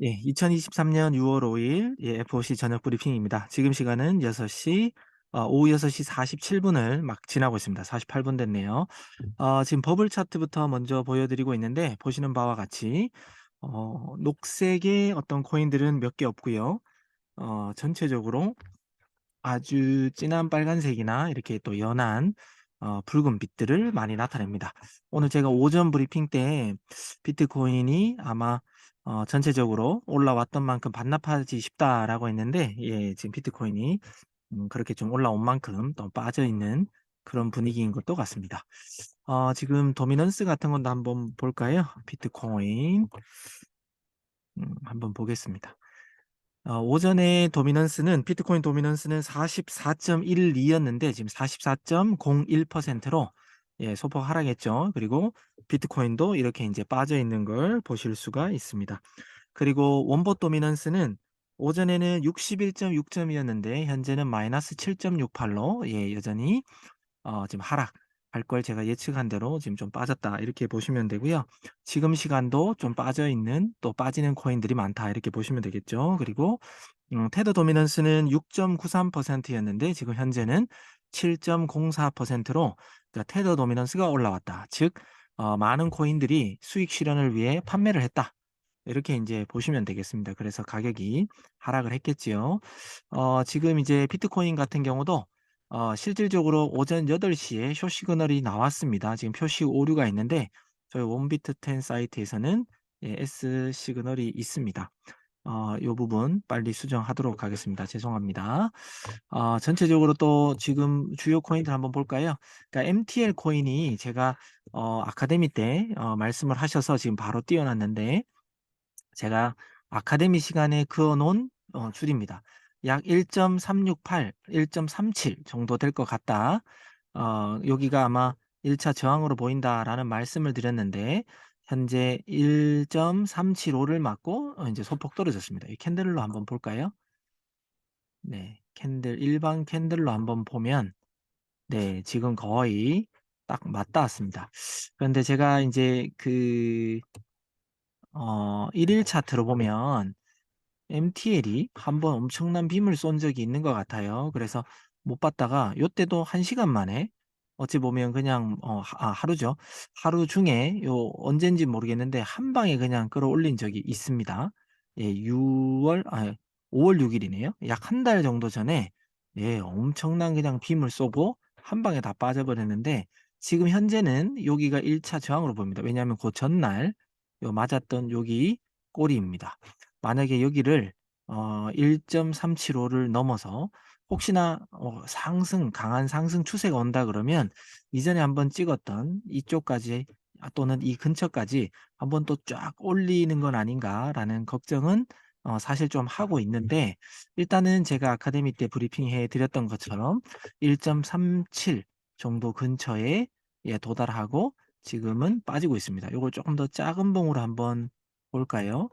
예, 2023년 6월 5일 예, FOC 저녁 브리핑입니다. 지금 시간은 6시 어, 오후 6시 47분을 막 지나고 있습니다. 48분 됐네요. 어, 지금 버블 차트부터 먼저 보여드리고 있는데 보시는 바와 같이 어, 녹색의 어떤 코인들은 몇 개 없고요. 어, 전체적으로 아주 진한 빨간색이나 이렇게 또 연한 어, 붉은 빛들을 많이 나타냅니다. 오늘 제가 오전 브리핑 때 비트코인이 아마 어, 전체적으로 올라왔던 만큼 반납하지 싶다라고 했는데 예, 지금 비트코인이 음, 그렇게 좀 올라온 만큼 또 빠져 있는 그런 분위기인 것도 같습니다. 어, 지금 도미넌스 같은 것도 한번 볼까요? 비트코인 음, 한번 보겠습니다. 어, 오전에 도미넌스는 비트코인 도미넌스는 44.12였는데 지금 44.01%로 예, 소폭 하락했죠. 그리고 비트코인도 이렇게 이제 빠져 있는 걸 보실 수가 있습니다. 그리고 원봇 도미넌스는 오전에는 61.6점이었는데 현재는 마이너스 7.68로 예, 여전히 어, 지금 하락 할걸 제가 예측한 대로 지금 좀 빠졌다 이렇게 보시면 되고요. 지금 시간도 좀 빠져 있는 또 빠지는 코인들이 많다 이렇게 보시면 되겠죠. 그리고 음, 테더 도미넌스는 6.93%였는데 지금 현재는 7.04%로 그러니까 테더 도미넌스가 올라왔다. 즉 어, 많은 코인들이 수익 실현을 위해 판매를 했다. 이렇게 이제 보시면 되겠습니다. 그래서 가격이 하락을 했겠지요. 어, 지금 이제 비트코인 같은 경우도 어, 실질적으로 오전 8시에 쇼 시그널이 나왔습니다. 지금 표시 오류가 있는데 저희 원비트 10 사이트에서는 예, S 시그널이 있습니다. 어, 이 부분 빨리 수정하도록 하겠습니다. 죄송합니다. 어, 전체적으로 또 지금 주요 코인들 한번 볼까요? 그러니까 MTL 코인이 제가 어, 아카데미 때 어, 말씀을 하셔서 지금 바로 띄워놨는데 제가 아카데미 시간에 그어놓은 어, 줄입니다. 약 1.368, 1.37 정도 될 것 같다. 어, 여기가 아마 1차 저항으로 보인다라는 말씀을 드렸는데 현재 1.375를 맞고 어, 이제 소폭 떨어졌습니다. 이 캔들로 한번 볼까요? 네, 캔들 일반 캔들로 한번 보면 네, 지금 거의 딱 맞닿았습니다. 그런데 제가 이제 그 어, 1일 차트로 보면 MTL이 한번 엄청난 빔을 쏜 적이 있는 것 같아요. 그래서 못 봤다가 요때도 1시간 만에 어찌 보면 그냥 어, 하, 아, 하루죠. 하루 중에 요 언젠지 모르겠는데 한 방에 그냥 끌어올린 적이 있습니다. 예, 6 월 아 5 월 6 일이네요. 약한달 정도 전에 예, 엄청난 그냥 빔을 쏘고 한 방에 다 빠져버렸는데 지금 현재는 여기가 1 차 저항으로 보입니다. 왜냐하면 그 전날 요 맞았던 여기 꼬리입니다. 만약에 여기를 어 1.375 를 넘어서 혹시나 어 상승 강한 상승 추세가 온다 그러면 이전에 한번 찍었던 이쪽까지 아 또는 이 근처까지 한번 또 쫙 올리는 건 아닌가라는 걱정은 어 사실 좀 하고 있는데 일단은 제가 아카데미 때 브리핑해 드렸던 것처럼 1.37 정도 근처에 예 도달하고 지금은 빠지고 있습니다. 요걸 조금 더 작은 봉으로 한번 볼까요?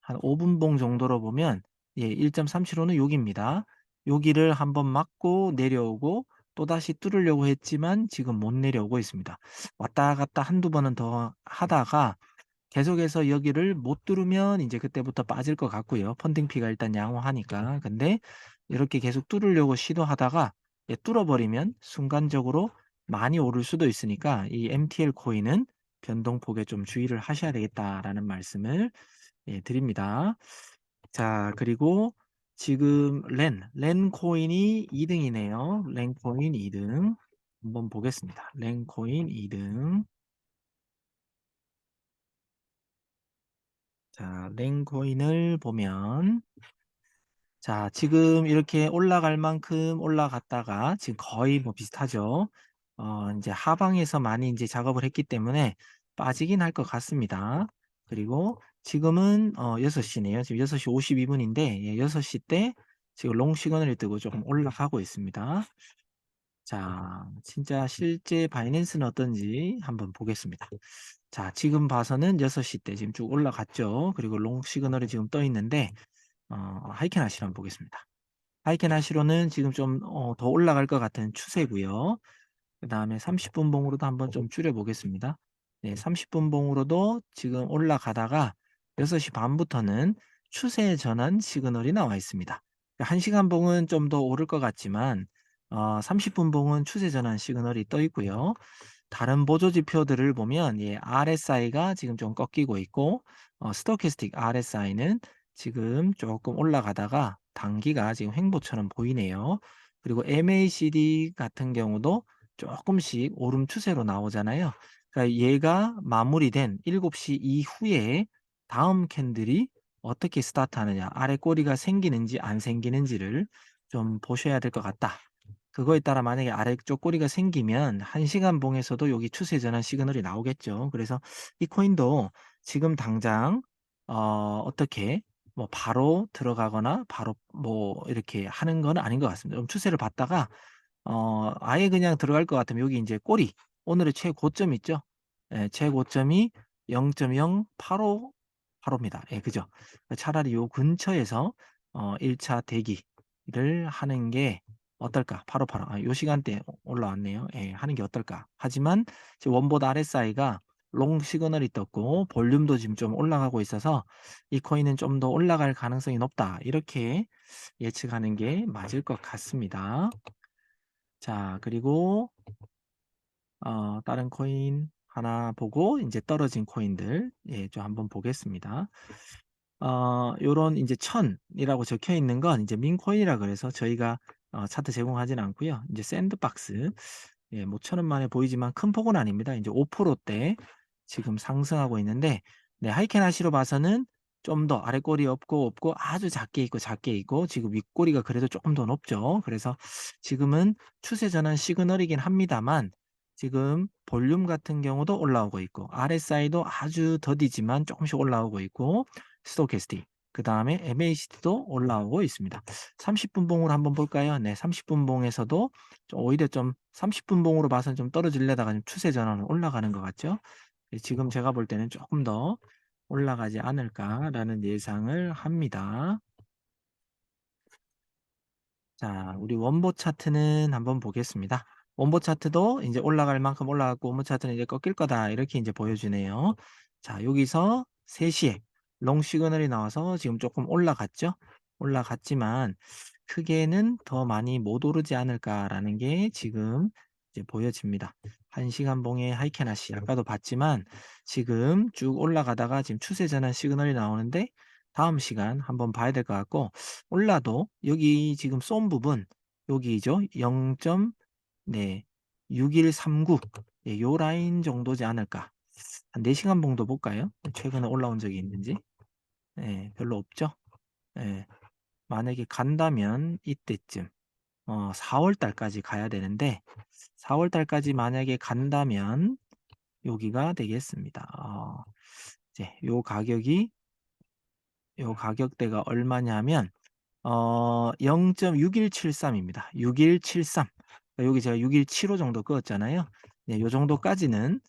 한 5분봉 정도로 보면 예 1.375는 여기입니다. 여기를 한번 맞고 내려오고 또다시 뚫으려고 했지만 지금 못 내려오고 있습니다. 왔다 갔다 한두 번은 더 하다가 계속해서 여기를 못 뚫으면 이제 그때부터 빠질 것 같고요. 펀딩피가 일단 양호하니까. 근데 이렇게 계속 뚫으려고 시도하다가 예 뚫어버리면 순간적으로 많이 오를 수도 있으니까 이 MTL 코인은 변동폭에 좀 주의를 하셔야 되겠다라는 말씀을 예, 드립니다. 자, 그리고 지금 렌, 렌 코인이 2등이네요. 렌 코인 2등. 한번 보겠습니다. 렌 코인 2등. 자, 렌 코인을 보면 자, 지금 이렇게 올라갈 만큼 올라갔다가 지금 거의 뭐 비슷하죠. 어, 이제 하방에서 많이 이제 작업을 했기 때문에 빠지긴 할 것 같습니다. 그리고 지금은 어, 6시네요. 지금 6시 52분인데 예, 6시 때 지금 롱 시그널이 뜨고 조금 올라가고 있습니다. 자, 진짜 실제 바이낸스는 어떤지 한번 보겠습니다. 자, 지금 봐서는 6시 때 지금 쭉 올라갔죠. 그리고 롱 시그널이 지금 떠 있는데 어, 하이켄 하시로 한번 보겠습니다. 하이켄 하시로는 지금 좀 어, 더 올라갈 것 같은 추세고요. 그 다음에 30분 봉으로도 한번 좀 줄여 보겠습니다. 네, 30분 봉으로도 지금 올라가다가 6시 반부터는 추세 전환 시그널이 나와 있습니다. 1 시간 봉은 좀 더 오를 것 같지만 어 30분 봉은 추세 전환 시그널이 떠 있고요. 다른 보조 지표들을 보면 예 RSI가 지금 좀 꺾이고 있고 어 스토캐스틱 RSI는 지금 조금 올라가다가 단기가 지금 횡보처럼 보이네요. 그리고 MACD 같은 경우도 쪼끔씩 오름 추세로 나오잖아요. 그러니까 얘가 마무리된 7시 이후에 다음 캔들이 어떻게 스타트하느냐 아래 꼬리가 생기는지 안 생기는지를 좀 보셔야 될 것 같다. 그거에 따라 만약에 아래쪽 꼬리가 생기면 1 시간 봉에서도 여기 추세 전환 시그널이 나오겠죠. 그래서 이 코인도 지금 당장 어 어떻게 뭐 바로 들어가거나 바로 뭐 이렇게 하는 건 아닌 것 같습니다. 좀 추세를 봤다가 어 아예 그냥 들어갈 것 같으면 여기 인제 꼬리 오늘의 최고점 있죠? 예 최고점이 0.085 85입니다. 예 그죠? 차라리 요 근처에서 어 1차 대기를 하는 게 어떨까? 8585아요 시간대에 올라왔네요. 예 하는 게 어떨까? 하지만 원보다 RSI가 롱 시그널이 떴고 볼륨도 지금 좀 올라가고 있어서 '이 코인은 좀 더 올라갈 가능성이 높다.' 이렇게 예측하는 게 맞을 것 같습니다. 자 그리고 어 다른 코인 하나 보고 인제 떨어진 코인들 예 좀 한번 보겠습니다. 어 요런 인제 1000 이라고 적혀 있는 건 이제 민코인이라 그래서 저희가 어 차트 제공하지는 않고요. 인제 샌드박스 예뭐 1000원 만에 보이지만 큰 폭은 아닙니다. 인제 5%대 지금 상승하고 있는데 네 하이캔 하시로 봐서는 좀 더 아랫꼬리 없고, 없고 아주 작게 있고, 작게 있고 지금 윗꼬리가 그래도 쪼끔 더 높죠. 그래서 지금은 추세 전환 시그널이긴 합니다만 지금 볼륨 같은 경우도 올라오고 있고 RSI도 아주 더디지만 쪼끔씩 올라오고 있고 스토캐스틱 그 다음에 MACD도 올라오고 있습니다. 30분 봉으로 한번 볼까요? 네 30분 봉에서도 좀 오히려 좀 30분 봉으로 봐서는 좀 떨어지려다가 좀 추세 전환은 올라가는 것 같죠? 예 지금 제가 볼 때는 쪼끔 더 올라가지 않을까라는 예상을 합니다. 자 우리 원보 차트는 한번 보겠습니다. 원보 차트도 인제 올라갈 만큼 올라갔고 원보 차트는 이제 꺾일 거다 이렇게 인제 보여주네요. 자 여기서 3 시에 롱 시그널이 나와서 지금 쪼끔 올라갔죠. 올라갔지만 '크게는 더 많이 못 오르지 않을까.'라는 게 지금 이제 보여집니다. 1 시간 봉의 하이캐 나시 아까도 봤지만 지금 쭉 올라가다가 지금 추세 전환 시그널이 나오는데 다음 시간 한번 봐야 될 것 같고 올라도 여기 지금 쏜 부분 여기죠. 0. 네 6139예요 라인 정도지 않을까. 한 4 시간 봉도 볼까요? 최근에 올라온 적이 있는지. 예 별로 없죠. 예. 만약에 간다면 이때쯤 어 4월 달까지 가야 되는데 4월 달까지 만약에 간다면 여기가 되겠습니다. 어 이제 요 가격이 요 가격대가 얼마냐면 어 0.6173 입니다. 6173. 그러니까 여기 제가 6175 정도 그었잖아요. 네요 정도까지는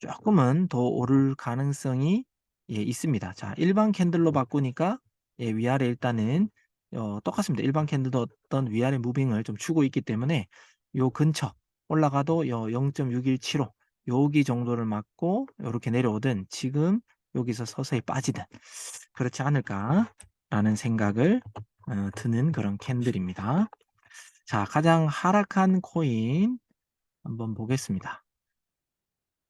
쪼끔은 더 오를 가능성이 예 있습니다. 자 일반 캔들로 바꾸니까 예 위아래 일단은 어 똑같습니다. 일반 캔들도 어떤 위아래 무빙을 좀 주고 있기 때문에 요 근처 올라가도 요 0.6175 여기 정도를 맞고 요렇게 내려오든 지금 여기서 서서히 빠지든 그렇지 않을까라는 생각을 어 드는 그런 캔들입니다. 자 가장 하락한 코인 한번 보겠습니다.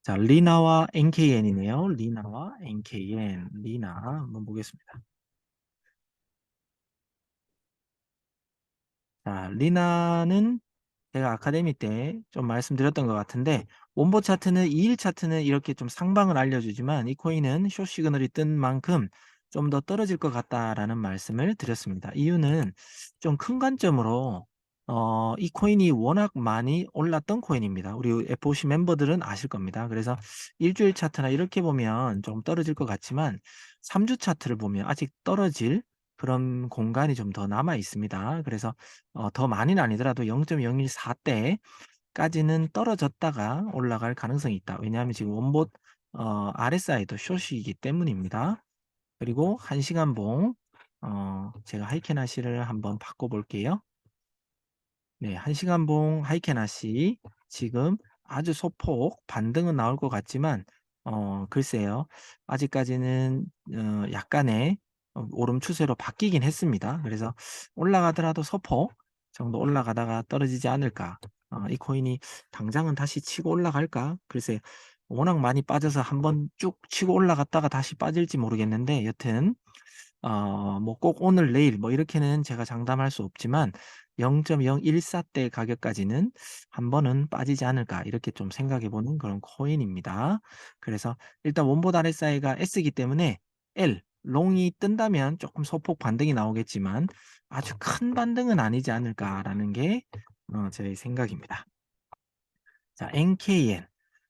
자 리나와 NKN이네요. 리나와 NKN. 리나 한번 보겠습니다. 자 리나는 제가 아카데미 때 좀 말씀드렸던 것 같은데 원보 차트는 2일 차트는 이렇게 좀 상방을 알려주지만 이 코인은 숏 시그널이 뜬 만큼 좀 더 떨어질 것 같다라는 말씀을 드렸습니다. 이유는 좀 큰 관점으로 어 이 코인이 워낙 많이 올랐던 코인입니다. 우리 FOC 멤버들은 아실 겁니다. 그래서 일 주일 차트나 이렇게 보면 좀 떨어질 것 같지만 3주 차트를 보면 아직 떨어질 그런 공간이 좀 더 남아 있습니다. 그래서 어 더 많이는 아니더라도 0.014 대까지는 떨어졌다가 올라갈 가능성이 있다. 왜냐하면 지금 원봇 어 RSI도 숏이기 때문입니다. 그리고 1 시간 봉 어 제가 하이케나시를 한번 바꿔 볼게요. 네1 시간 봉 하이케나시 지금 아주 소폭 반등은 나올 것 같지만 어 글쎄요. 아직까지는 어 약간의 어 오름 추세로 바뀌긴 했습니다. 그래서 올라가더라도 소폭 정도 올라가다가 떨어지지 않을까. 어 이 코인이 당장은 다시 치고 올라갈까? 글쎄 워낙 많이 빠져서 한번 쭉 치고 올라갔다가 다시 빠질지 모르겠는데 여튼 어 뭐 꼭 오늘 내일 뭐 이렇게는 제가 장담할 수 없지만 0.014대 가격까지는 한 번은 빠지지 않을까 이렇게 좀 생각해 보는 그런 코인입니다. 그래서 일단 원본 RSI가 S이기 때문에 L 롱이 뜬다면 조금 소폭 반등이 나오겠지만 '아주 큰 반등은 아니지 않을까.'라는 게어 생각입니다. 자 NKN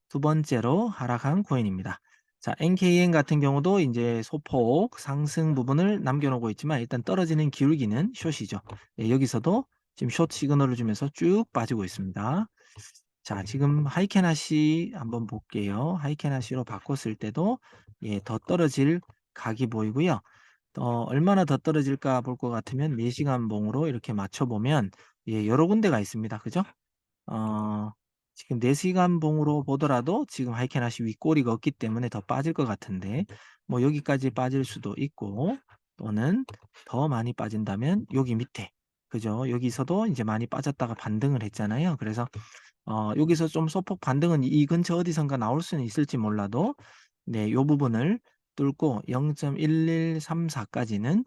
두 번째로 하락한 코인입니다. 자 NKN 같은 경우도 인제 소폭 상승 부분을 남겨 놓고 있지만 일단 떨어지는 기울기는 숏이죠. 예 여기서도 지금 숏 시그널을 주면서 쭉 빠지고 있습니다. 자 지금 하이캐나시 한번 볼게요. 하이캐나시로 바꿨을 때도 예 더 떨어질 각이 보이고요. 어 얼마나 더 떨어질까 볼 것 같으면 4 시간 봉으로 이렇게 맞춰 보면 예 여러 군데가 있습니다. 그죠? 어 지금 4 시간 봉으로 보더라도 지금 하이캐나시 윗꼬리가 없기 때문에 더 빠질 것 같은데 뭐 여기까지 빠질 수도 있고 또는 더 많이 빠진다면 여기 밑에 그죠? 여기서도 인제 많이 빠졌다가 반등을 했잖아요. 그래서 어 여기서 좀 소폭 반등은 이 근처 어디선가 나올 수는 있을지 몰라도 네요 부분을 뚫고 0.1134 까지는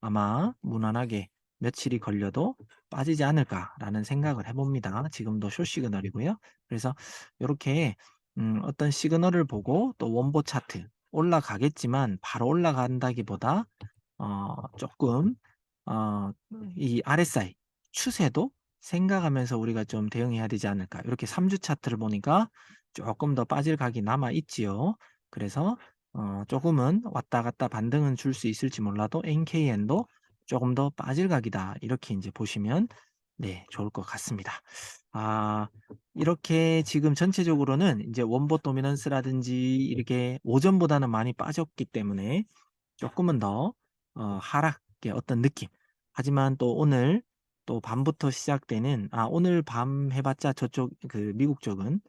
아마 무난하게 며칠이 걸려도 빠지지 않을까라는 생각을 해 봅니다. 지금도 숏 시그널이고요. 그래서 요렇게 음 어떤 시그널을 보고 또 원보 차트 올라가겠지만 바로 올라간다기보다 어 쪼끔 어이 RSI 추세도 생각하면서 우리가 좀 대응해야 되지 않을까. 이렇게 3주 차트를 보니까 쪼끔 더 빠질 각이 남아 있지요. 그래서 어 조금은 왔다 갔다 반등은 줄 수 있을지 몰라도 NKN도 ' 조금 더 빠질 각이다.' 이렇게 인제 보시면 네 좋을 것 같습니다. 아 이렇게 지금 전체적으로는 인제 원보 도미넌스라든지 이렇게 오전보다는 많이 빠졌기 때문에 쪼끔은 더 어 하락의 어떤 느낌. 하지만 또 오늘 또 밤부터 시작되는 아 오늘 밤 해 봤자 저쪽 그 미국 쪽은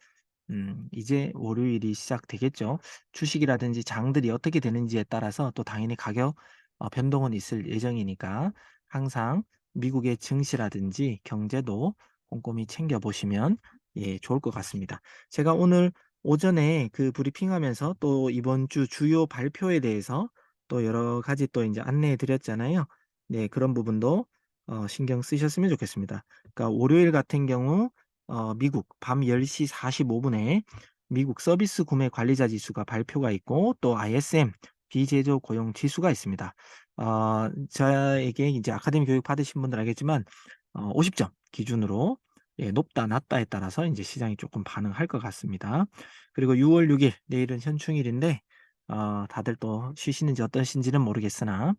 음 이제 월요일이 시작되겠죠. 주식이라든지 장들이 어떻게 되는지에 따라서 또 당연히 가격 어 변동은 있을 예정이니까 항상 미국의 증시라든지 경제도 꼼꼼히 챙겨 보시면 예 좋을 것 같습니다. 제가 오늘 오전에 그 브리핑하면서 또 이번 주 주요 발표에 대해서 또 여러 가지 또 인제 안내해 드렸잖아요. 네 그런 부분도 어 신경 쓰셨으면 좋겠습니다. 그러니까 월요일 같은 경우 어 미국 밤 10시 45 분에 미국 서비스 구매 관리자 지수가 발표가 있고 또 ISM 비제조 고용 지수가 있습니다. 어 저에게 이제 아카데미 교육 받으신 분들 알겠지만 어 50점 기준으로 예 높다 낮다에 따라서 인제 시장이 쪼끔 반응할 것 같습니다. 그리고 6월 6일 내일은 현충일인데 어 다들 또 쉬시는지 어떠신지는 모르겠으나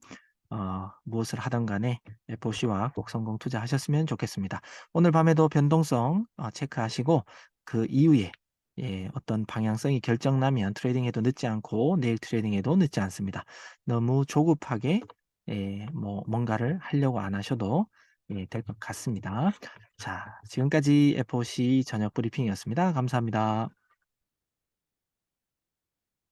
어 무엇을 하든 간에 FOC와 꼭 성공 투자하셨으면 좋겠습니다. 오늘 밤에도 변동성 어 체크하시고 그 이후에 예 어떤 방향성이 결정나면 트레이딩해도 늦지 않고 내일 트레이딩해도 늦지 않습니다. 너무 조급하게 예 뭐 뭔가를 하려고 안 하셔도 예 될 것 같습니다. 자 지금까지 FOC 저녁 브리핑이었습니다. 감사합니다.